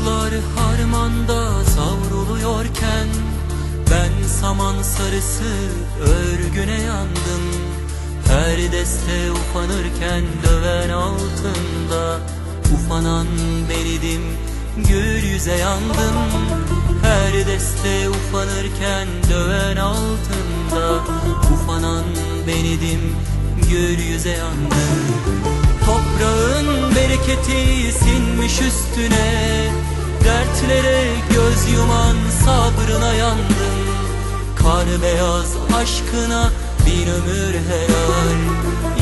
Kuşlar harmanda savruluyorken Ben saman sarısı örgüne yandım Her deste ufanırken döven altında Ufanan benidim gür yüze yandım Her deste ufanırken döven altında Ufanan benidim gür yüze yandım Toprağın bereketi sinmiş üstüne Dertlere göz yuman sabrına yandım Kar beyaz aşkına bir ömür helal.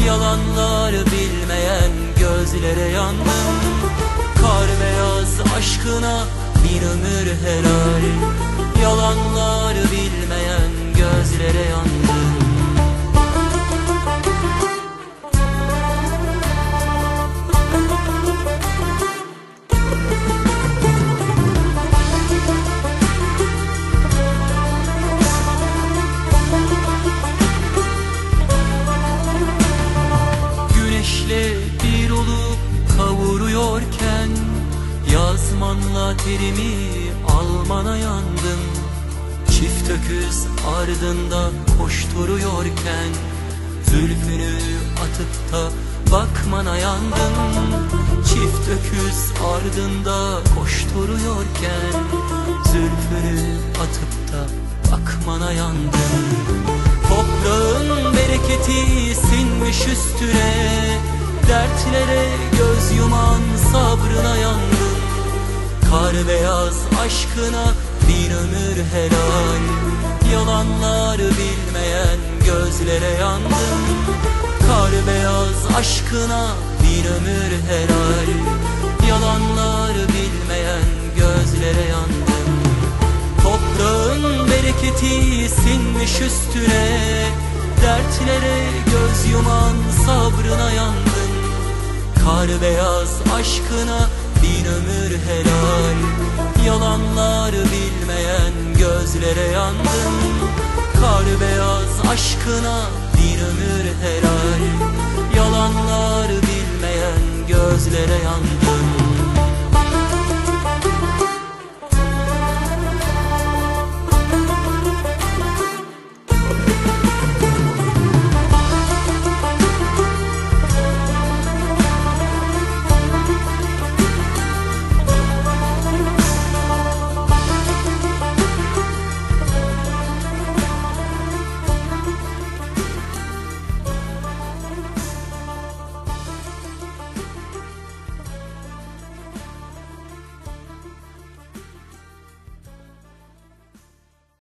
Yalanlar bilmeyen gözlere yandım Kar beyaz aşkına bir ömür helal. Yalanlar bilmeyen gözlere yandım Yazmanla terimi almana yandım Çift öküz ardında koşturuyorken Zülfünü atıp da bakmana yandım Çift öküz ardında koşturuyorken Zülfünü atıp da bakmana yandım Toprağın bereketi sinmiş üstüne Dertlere göz yuman sabrına yandım Kar beyaz aşkına bir ömür helal. Yalanlar bilmeyen gözlere yandım. Kar beyaz aşkına bir ömür helal. Yalanlar bilmeyen gözlere yandım. Toprağın bereketi sinmiş üstüne. Dertlere göz yuman sabrına yandım. Kar beyaz aşkına bir ömür helal Yalanlar bilmeyen gözlere yandım. Kar beyaz aşkına bir ömür helal Yalanlar bilmeyen gözlere yandım